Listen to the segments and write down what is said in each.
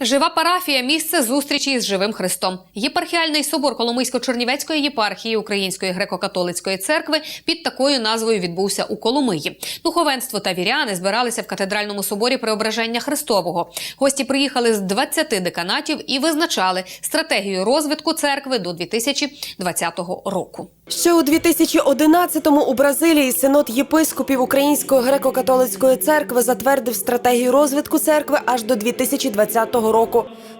Жива парафія місце зустрічі із живим Христом. Єпархіальний собор Коломийсько-Чернівецької єпархії Української греко-католицької церкви під такою назвою відбувся у Коломиї. Духовенство та віряни збиралися в катедральному соборі Преображення Христового. Гості приїхали з 20 деканатів і визначали стратегію розвитку церкви до 2020 року. Ще у 2011-му у Бразилії синод єпископів Української греко-католицької церкви затвердив стратегію розвитку церкви аж до 2020 року.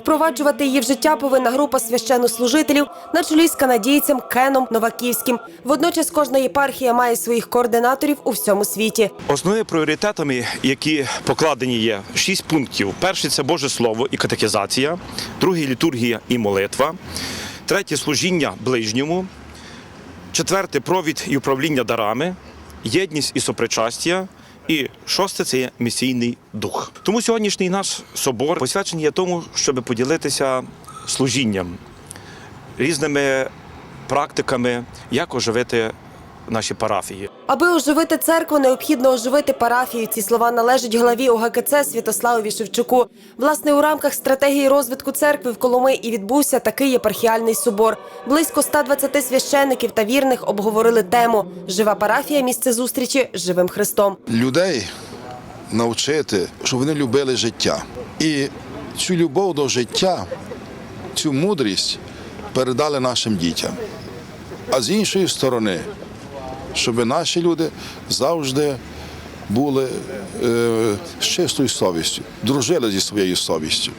Впроваджувати її в життя повинна група священнослужителів на чолі з канадійцем Кеном Новаківським. Водночас кожна єпархія має своїх координаторів у всьому світі. Основними пріоритетами, які покладені є шість пунктів. Перший це Боже Слово і катехізація, другий літургія і молитва, третє служіння ближньому, четверте провід і управління дарами, єдність і сопричастя. І шосте це є місійний дух. Тому сьогоднішній наш собор посвячений є тому, щоб поділитися служінням, різними практиками, як оживити наші парафії. Аби оживити церкву, необхідно оживити парафію. Ці слова належать главі ОГКЦ Святославові Шевчуку. Власне, у рамках стратегії розвитку церкви в Коломи і відбувся такий єпархіальний собор. Близько 120 священників та вірних обговорили тему Жива парафія місце зустрічі з живим Христом. людей навчити, щоб вони любили життя. І цю любов до життя, цю мудрість передали нашим дітям. А з іншої сторони, щоб наші люди завжди були е, з чистою совістю, дружили зі своєю совістю.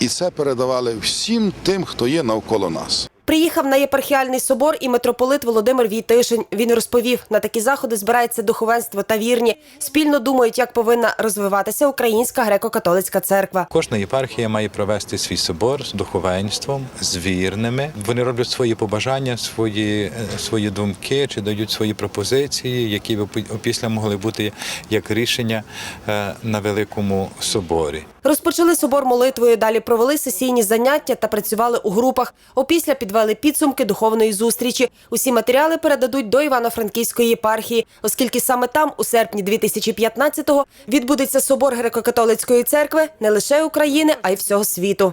І це передавали всім тим, хто є навколо нас. Приїхав на єпархіальний собор і митрополит Володимир Війтишин. Він розповів, на такі заходи збирається духовенство та вірні. Спільно думають, як повинна розвиватися Українська греко-католицька церква. Кожна єпархія має провести свій собор з духовенством, з вірними. Вони роблять свої побажання, свої, е, свої думки чи дають свої пропозиції, які б опісля могли бути як рішення е, на великому соборі. Розпочали собор молитвою. Далі провели сесійні заняття та працювали у групах. Опісля підвели підсумки духовної зустрічі. Усі матеріали передадуть до Івано-Франківської єпархії, оскільки саме там, у серпні 2015-го, відбудеться собор греко-католицької церкви не лише України, а й всього світу.